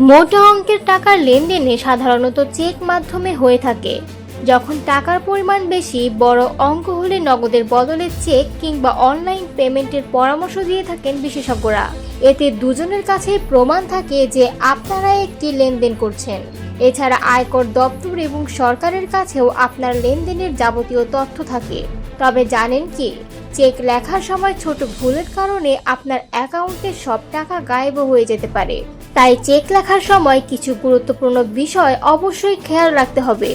মোটা অঙ্কের টাকার লেনদেনে সাধারণত চেক মাধ্যমে হয়ে থাকে। যখন টাকার পরিমাণ বেশি, বড় অঙ্ক হলে নগদের বদলে চেক কিংবা অনলাইন পেমেন্টের পরামর্শ দিয়ে থাকেন বিশেষজ্ঞরা। এতে দুজনের কাছেই প্রমাণ থাকে যে আপনারা একটি লেনদেন করছেন। এছাড়া আয়কর দপ্তর এবং সরকারের কাছেও আপনার লেনদেনের যাবতীয় তথ্য থাকে। তবে জানেন কি? চেক লেখার সময় ছোট ভুলের কারণে আপনার অ্যাকাউন্টে সব টাকা গায়েব হয়ে যেতে পারে। তাই চেক লেখার সময় কিছু গুরুত্বপূর্ণ বিষয় অবশ্যই খেয়াল রাখতে হবে।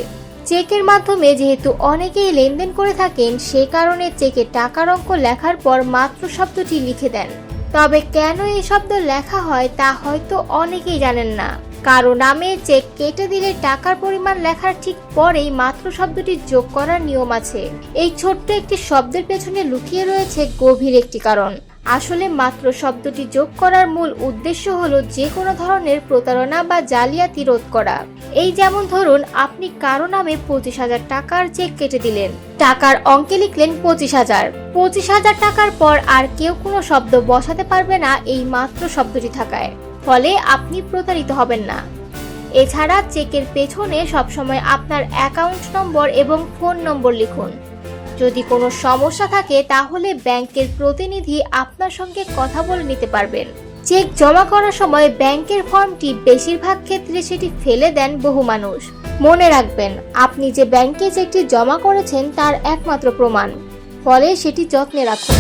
চেকের মাধ্যমে যেহেতু অনেকেই লেনদেন করে থাকেন, সে কারণে চেকে টাকার অঙ্ক লেখার পর মাত্র শব্দটি লিখে দেন। তবে কেন এই শব্দ লেখা হয় তা হয়তো অনেকেই জানেন না। কারও নামে চেক কেটে দিলে টাকার পরিমাণ লেখার ঠিক পরেই মাত্র শব্দটি যোগ করার নিয়ম আছে। এই ছোট্ট একটি শব্দের পেছনে লুকিয়ে রয়েছে গভীর একটি কারণ। আসলে মাত্র শব্দটি যোগ করার মূল উদ্দেশ্য হল যে কোনো ধরনের প্রতারণা বা জালিয়াতি রোধ করা। এই যেমন ধরুন, আপনি কারও নামে পঁচিশ হাজার টাকার চেক কেটে দিলেন। টাকার অঙ্কে লিখলেন পঁচিশ হাজার। পঁচিশ হাজার টাকার পর আর কেউ কোনো শব্দ বসাতে পারবে না এই মাত্র শব্দটি থাকায়। ফলে আপনি প্রতারিত হবেন না। এছাড়া চেকের পেছনে সবসময় আপনার অ্যাকাউন্ট নম্বর এবং ফোন নম্বর লিখুন। যদি কোনো সমস্যা থাকে, তাহলে ব্যাংকের প্রতিনিধি আপনার সঙ্গে কথা বলে নিতে পারবেন। চেক জমা করার সময় ব্যাংকের ফর্মটি বেশিরভাগ ক্ষেত্রে সেটি ফেলে দেন বহু মানুষ। মনে রাখবেন, আপনি যে ব্যাংকে চেকটি জমা করেছেন, তার একমাত্র প্রমাণ। ফলে সেটি যত্নে রাখুন।